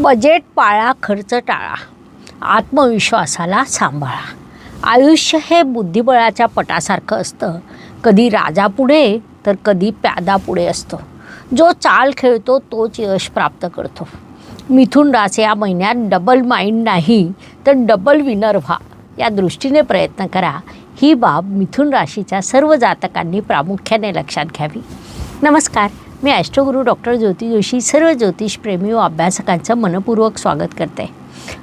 Budget पाळा खर्च टाळा. आत्मविश्वासाला सांभाळा. आयुष्य हे बुद्धिबळाच्या पटासारखं असतं. कधी राजापुढे तर कधी प्यादा पुढे असतं. जो चाल खेळतो तोच यश प्राप्त करतो. मिथुन रास या महिन्यात डबल माइंड नाही तर डबल विनर व्हा. या दृष्टीने प्रयत्न करा. ही बाब मिथुन राशीच्या सर्व जातकांनी प्रामुख्याने लक्षात घ्यावी. नमस्कार. मी ॲस्ट्रोगुरू डॉक्टर ज्योती जोशी सर्व ज्योतिषप्रेमी व अभ्यासकांचं मनपूर्वक स्वागत करते.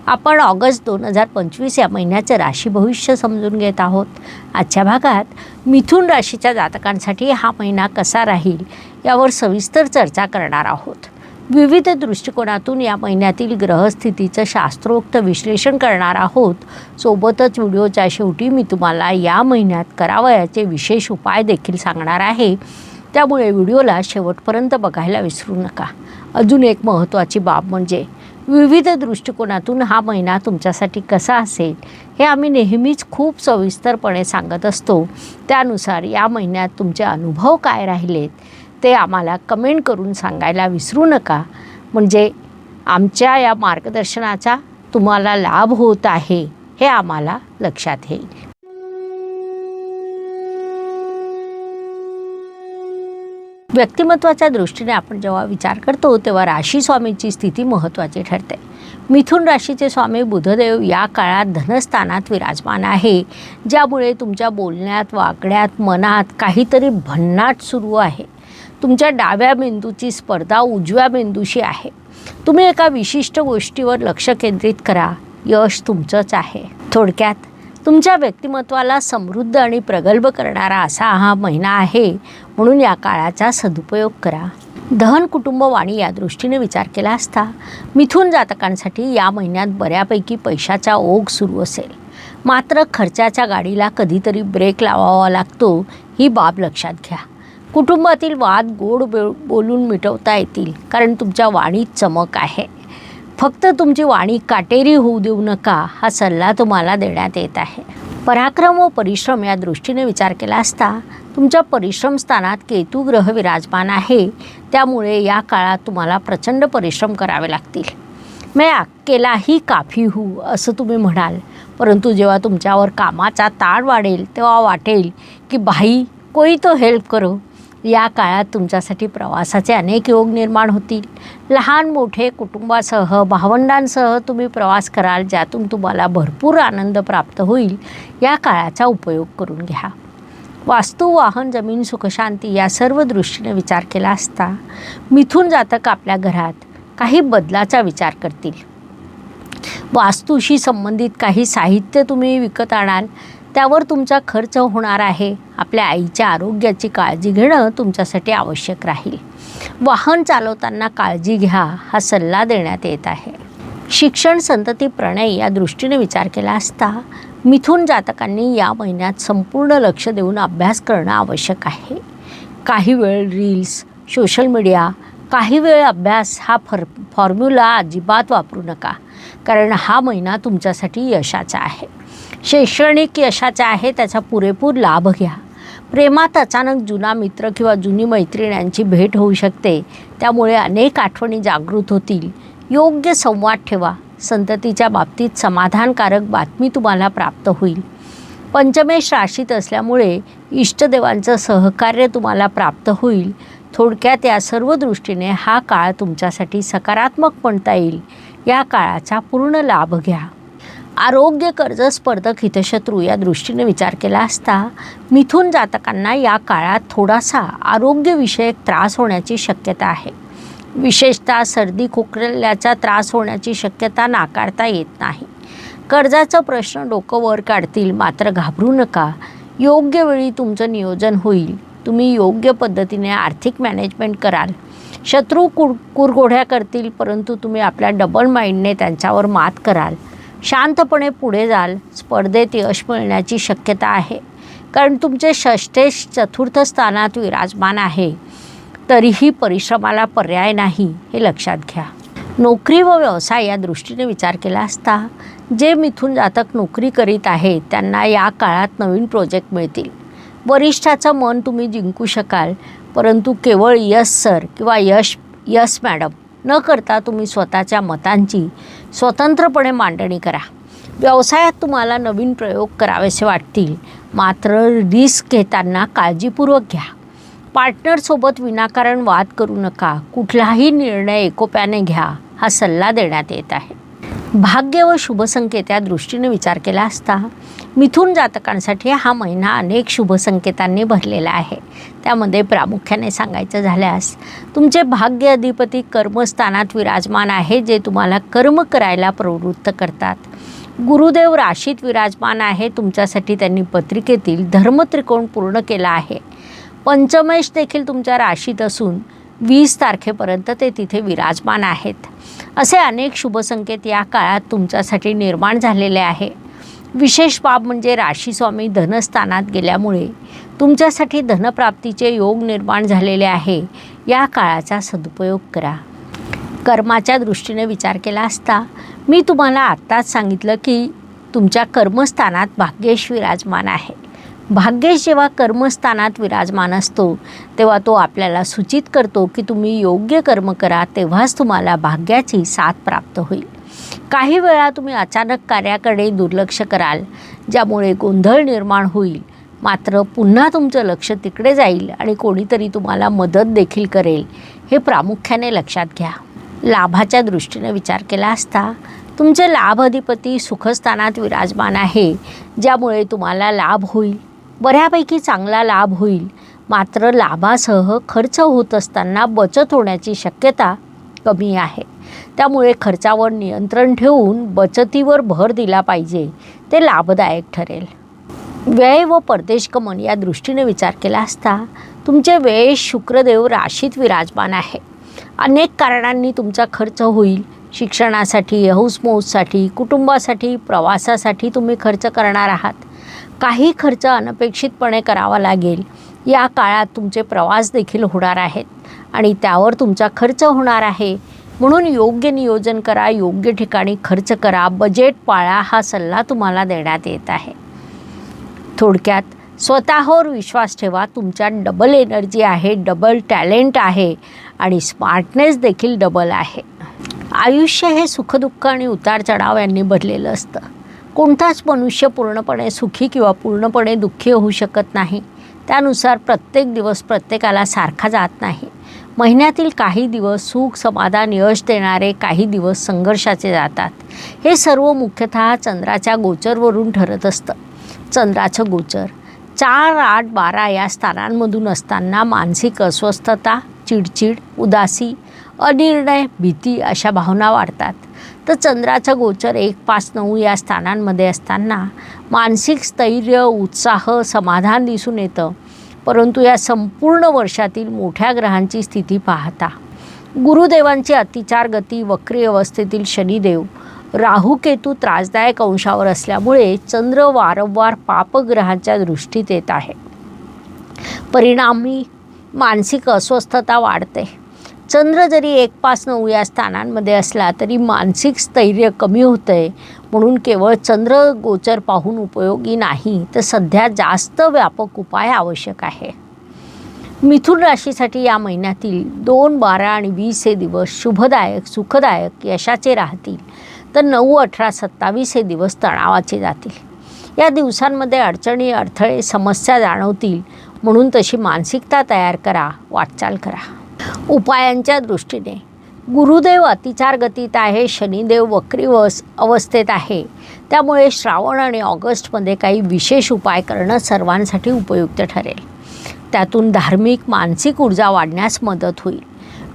आपण ऑगस्ट दोन हजार पंचवीस या महिन्याचं राशी भविष्य समजून घेत आहोत. आजच्या भागात मिथुन राशीच्या जातकांसाठी हा महिना कसा राहील यावर सविस्तर चर्चा करणार आहोत. विविध दृष्टिकोनातून या महिन्यातील ग्रहस्थितीचं शास्त्रोक्त विश्लेषण करणार आहोत. सोबतच व्हिडिओच्या शेवटी मी तुम्हाला या महिन्यात करावयाचे विशेष उपाय देखील सांगणार आहे. त्यामुळे व्हिडिओला शेवटपर्यंत बघायला विसरू नका. अजून एक महत्त्वाची बाब म्हणजे विविध दृष्टिकोनातून हा महिना तुमच्यासाठी कसा असेल हे आम्ही नेहमीच खूप सविस्तरपणे सांगत असतो. त्यानुसार या महिन्यात तुमचे अनुभव काय राहिलेत ते आम्हाला कमेंट करून सांगायला विसरू नका. म्हणजे आमच्या या मार्गदर्शनाचा तुम्हाला लाभ होत आहे हे आम्हाला लक्षात येईल. व्यक्तिमत्वाच्या दृष्टीने आपण जेव्हा विचार करतो तेव्हा राशी स्वामीची स्थिती महत्त्वाची ठरते. मिथुन राशीचे स्वामी बुधदेव या काळात धनस्थानात विराजमान आहे ज्यामुळे तुमच्या बोलण्यात वागण्यात मनात काहीतरी भन्नाट सुरू आहे. तुमच्या डाव्या मेंदूची स्पर्धा उजव्या मेंदूशी आहे. तुम्ही एका विशिष्ट गोष्टीवर लक्ष केंद्रित करा यश तुमचंच आहे. थोडक्यात तुमच्या व्यक्तिमत्वाला समृद्ध आणि प्रगल्भ करणारा असा हा महिना आहे म्हणून या काळाचा सदुपयोग करा. दहन कुटुंब वाणी या दृष्टीने विचार केला असता मिथून जातकांसाठी या महिन्यात बऱ्यापैकी पैशाचा ओघ सुरू असेल. मात्र खर्चाच्या गाडीला कधीतरी ब्रेक लावावा लागतो ही बाब लक्षात घ्या. कुटुंबातील वाद गोड बोलून मिटवता येतील कारण तुमच्या वाणीत चमक आहे. फक्त तुमची वाणी काटेरी होऊ देऊ नका हा सल्ला तुम्हाला देण्यात येत आहे. पराक्रम व परिश्रम या दृष्टीने विचार केला असता तुमच्या परिश्रम स्थानात केतू ग्रह विराजमान आहे त्यामुळे या काळात तुम्हाला प्रचंड परिश्रम करावे लागतील. मैं अकेलाही काफी हू असं तुम्ही म्हणाल. परंतु जेव्हा तुमच्यावर कामाचा ताण वाढेल तेव्हा वाटेल की भाई कोई तो हेल्प करो. या काळात तुमच्यासाठी प्रवासाचे अनेक योग निर्माण होतील. लहान मोठे कुटुंबासह भावंडांसह तुम्ही प्रवास कराल ज्यातून तुम्हाला भरपूर आनंद प्राप्त होईल. या काळाचा उपयोग करून घ्या. वास्तू वाहन जमीन सुखशांती या सर्व दृष्टीने विचार केला असता मिथून जातक आपल्या घरात काही बदलाचा विचार करतील. वास्तूशी संबंधित काही साहित्य तुम्ही विकत आणाल त्यावर तुमचा खर्च होणार आहे. आपल्या आईच्या आरोग्याची काळजी घेणं तुमच्यासाठी आवश्यक राहील. वाहन चालवताना काळजी घ्या हा सल्ला देण्यात येत आहे. शिक्षण संतती प्रणय या दृष्टीने विचार केला असता मिथून जातकांनी या महिन्यात संपूर्ण लक्ष देऊन अभ्यास करणं आवश्यक आहे. काही वेळ रील्स सोशल मीडिया काही वेळ अभ्यास हा फर फॉर्म्युला अजिबात वापरू नका कारण हा महिना तुमच्यासाठी यशाचा आहे. शैक्षणिक यशाचा आहे त्याचा पुरेपूर लाभ घ्या. प्रेमात अचानक जुना मित्र किंवा जुनी मैत्रीण यांची भेट होऊ शकते. त्यामुळे अनेक आठवणी जागृत होतील. योग्य संवाद ठेवा. संततीच्या बाबतीत समाधानकारक बातमी तुम्हाला प्राप्त होईल. पंचमेश राशीत असल्यामुळे इष्टदेवांचं सहकार्य तुम्हाला प्राप्त होईल. थोडक्यात या सर्व दृष्टीने हा काळ तुमच्यासाठी सकारात्मक म्हणता येईल. या काळाचा पूर्ण लाभ घ्या. आरोग्य कर्ज स्पर्धक हितशत्रू या दृष्टीने विचार केला असता मिथून जातकांना या काळात थोडासा आरोग्यविषयक त्रास होण्याची शक्यता आहे. विशेषतः सर्दी खोकल्याचा त्रास होण्याची शक्यता नाकारता येत नाही. कर्जाचा प्रश्न डोकं वर काढतील मात्र घाबरू नका. योग्य वेळी तुमचं नियोजन होईल. तुम्ही योग्य पद्धतीने आर्थिक मॅनेजमेंट कराल. शत्रू कुर कुरघोड्या करतील परंतु तुम्ही आपल्या डबल माइंडने त्यांच्यावर मात कराल. शांतपणे पुढे जाल. स्पर्धेत यश मिळण्याची शक्यता आहे. कारण तुमचे षष्ठेश चतुर्थ स्थानात विराजमान आहे. तरीही परिश्रमाला पर्याय नाही हे लक्षात घ्या. नोकरी व व्यवसाय या दृष्टीने विचार केला असता जे मिथून जातक नोकरी करीत आहेत त्यांना या काळात नवीन प्रोजेक्ट मिळतील. वरिष्ठाचं मन तुम्ही जिंकू शकाल परंतु केवळ यस सर किंवा यश यस मॅडम न करता तुम्ही स्वतःच्या मतांची स्वतंत्रपणे मांडणी करा. व्यवसायात तुम्हाला नवीन प्रयोग करावेसे वाटतील. मात्र रिस्क घेताना काळजीपूर्वक घ्या. पार्टनरसोबत विनाकारण वाद करू नका. कुठलाही निर्णय एकोप्याने घ्या हा सल्ला देण्यात येत आहे. भाग्य व शुभसंकेत या दृष्टीने विचार केला असता मिथुन जातकांसाठी हा महिना अनेक शुभसंकेतांनी भरलेला आहे. त्यामध्ये प्रामुख्याने सांगायचं झाल्यास तुमचे भाग्य अधिपती कर्मस्थानात विराजमान आहे जे तुम्हाला कर्म करायला प्रवृत्त करतात. गुरुदेव राशीत विराजमान आहे तुमच्यासाठी त्यांनी पत्रिकेतील धर्मत्रिकोण पूर्ण केला आहे. पंचमेश देखील तुमच्या राशीत असून वीस तारखेपर्यंत ते तिथे विराजमान आहेत. असे अनेक शुभसंकेत या काळात तुमच्यासाठी निर्माण झालेले आहे. विशेष बाब म्हणजे राशीस्वामी धनस्थानात गेल्यामुळे तुमच्यासाठी धनप्राप्तीचे योग निर्माण झालेले आहे. या काळाचा सदुपयोग करा. कर्माच्या दृष्टीने विचार केला असता मी तुम्हाला आत्ताच सांगितलं की तुमच्या कर्मस्थानात भाग्येश विराजमान आहे. भाग्येश जेव्हा कर्मस्थानात विराजमान असतो तेव्हा तो आपल्याला सूचित करतो की तुम्ही योग्य कर्म करा तेव्हाच तुम्हाला भाग्याची साथ प्राप्त होईल. काही वेळा तुम्ही अचानक कार्याकडे दुर्लक्ष कराल ज्यामुळे गोंधळ निर्माण होईल. मात्र पुन्हा तुमचं लक्ष तिकडे जाईल आणि कोणीतरी तुम्हाला मदत देखील करेल हे प्रामुख्याने लक्षात घ्या. लाभाच्या दृष्टीने विचार केला असता तुमचे लाभ अधिपती सुखस्थानात विराजमान आहे ज्यामुळे तुम्हाला लाभ होईल. बऱ्यापैकी चांगला लाभ होईल. मात्र लाभासह खर्च होत असताना बचत होण्याची शक्यता कमी आहे. त्यामुळे खर्चावर नियंत्रण ठेवून बचतीवर भर दिला पाहिजे ते लाभदायक ठरेल. व्यय व परदेश गमन या दृष्टीने विचार केला असता तुमचे व्यय शुक्रदेव राशीत विराजमान आहे. अनेक कारणांनी तुमचा खर्च होईल. शिक्षणासाठी हौसमौजसाठी कुटुंबासाठी प्रवासासाठी तुम्ही खर्च करणार आहात. काही खर्च अनपेक्षितपणे करावा लागेल. या काळात तुमचे प्रवास देखील होणार आहेत. आणि त्यावर तुमचा खर्च होणार आहे. म्हणून योग्य नियोजन करा योग्य ठिकाणी खर्च करा. बजेट पाळा हा सल्ला तुम्हाला देण्यात येत आहे. थोडक्यात स्वतःवर विश्वास ठेवा. तुमच्यात डबल एनर्जी आहे डबल टॅलेंट आहे आणि स्मार्टनेस देखील डबल आहे. आयुष्य हे सुखदुःख आणि उतार चढाव यांनी भरलेलं असतं. कोणताच मनुष्य पूर्णपणे सुखी किंवा पूर्णपणे दुःखी होऊ शकत नाही. त्यानुसार प्रत्येक दिवस प्रत्येकाला सारखा जात नाही. महिन्यातील काही दिवस सुख समाधान यश देणारे काही दिवस संघर्षाचे जातात. हे सर्व मुख्यतः चंद्राच्या गोचरवरून ठरत असतं. चंद्राचं गोचर चार आठ बारा या स्थानांमधून असताना मानसिक अस्वस्थता चिडचिड उदासी अनिर्णय भीती अशा भावना वाढतात. तर चंद्राचं गोचर एक पाच नऊ या स्थानांमध्ये असताना मानसिक स्थैर्य उत्साह समाधान दिसून येतं. परंतु या संपूर्ण वर्षातील मोठ्या ग्रहांची स्थिती पाहता गुरुदेवांची अतिचार गती वक्री अवस्थेतील शनिदेव राहुकेतू त्रासदायक अंशावर असल्यामुळे चंद्र वारंवार पापग्रहांच्या दृष्टीत येत आहे. परिणामी मानसिक अस्वस्थता वाढते. चंद्र जरी एक पाच नऊ या स्थानांमध्ये असला तरी मानसिक स्थैर्य कमी होतं आहे म्हणून केवळ चंद्र गोचर पाहून उपयोगी नाही तर सध्या जास्त व्यापक उपाय आवश्यक आहे. मिथुन राशीसाठी या महिन्यातील दोन बारा आणि वीस हे दिवस शुभदायक सुखदायक यशाचे राहतील. तर नऊ अठरा सत्तावीस हे दिवस तणावाचे जातील. या दिवसांमध्ये अडचणी अडथळे समस्या जाणवतील. म्हणून तशी मानसिकता तयार करा वाटचाल करा. उपायांच्या दृष्टीने गुरुदेव अतिचार गतीत आहे शनिदेव वक्रीवस अवस्थेत आहे. त्यामुळे श्रावण आणि ऑगस्टमध्ये काही विशेष उपाय करणं सर्वांसाठी उपयुक्त ठरेल. त्यातून धार्मिक मानसिक ऊर्जा वाढण्यास मदत होईल.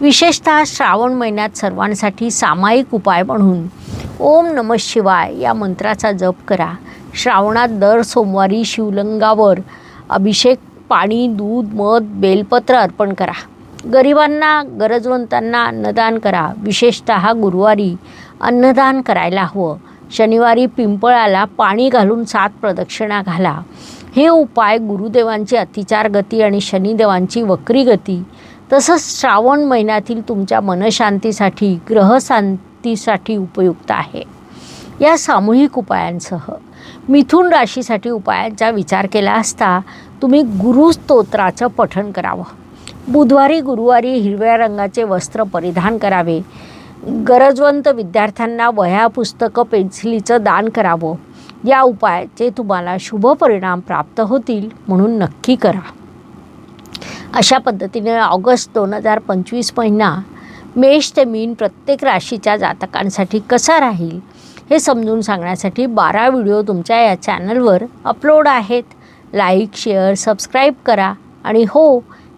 विशेषतः श्रावण महिन्यात सर्वांसाठी सामायिक उपाय म्हणून ओम नम शिवाय या मंत्राचा जप करा. श्रावणात दर सोमवारी शिवलिंगावर अभिषेक पाणी दूध मध बेलपत्र अर्पण करा. गरिबांना गरजवंतांना अन्नदान करा. विशेषतः गुरुवारी अन्नदान करायला हवं. शनिवारी पिंपळाला पाणी घालून सात प्रदक्षिणा घाला. हे उपाय गुरुदेवांची अतिचार गती आणि शनिदेवांची वक्री गती तसंच श्रावण महिन्यातील तुमच्या मनशांतीसाठी ग्रहशांतीसाठी उपयुक्त आहे. या सामूहिक उपायांसह मिथुन राशीसाठी उपायांचा विचार केला असता तुम्ही गुरुस्तोत्राचं पठण करावं. बुधवारी गुरुवारी हिरव्या रंगाचे वस्त्र परिधान करावे. गरजवंत विद्यार्थ्यांना वह्या पुस्तकं पेन्सिलीचं दान करावं. या उपायाचे तुम्हाला शुभ परिणाम प्राप्त होतील म्हणून नक्की करा. अशा पद्धतीने ऑगस्ट दोन हजार पंचवीस महिना मेष ते मीन प्रत्येक राशीच्या जातकांसाठी कसा राहील हे समजून सांगण्यासाठी बारा व्हिडिओ तुमच्या या चॅनलवर अपलोड आहेत. लाईक शेअर सबस्क्राईब करा आणि हो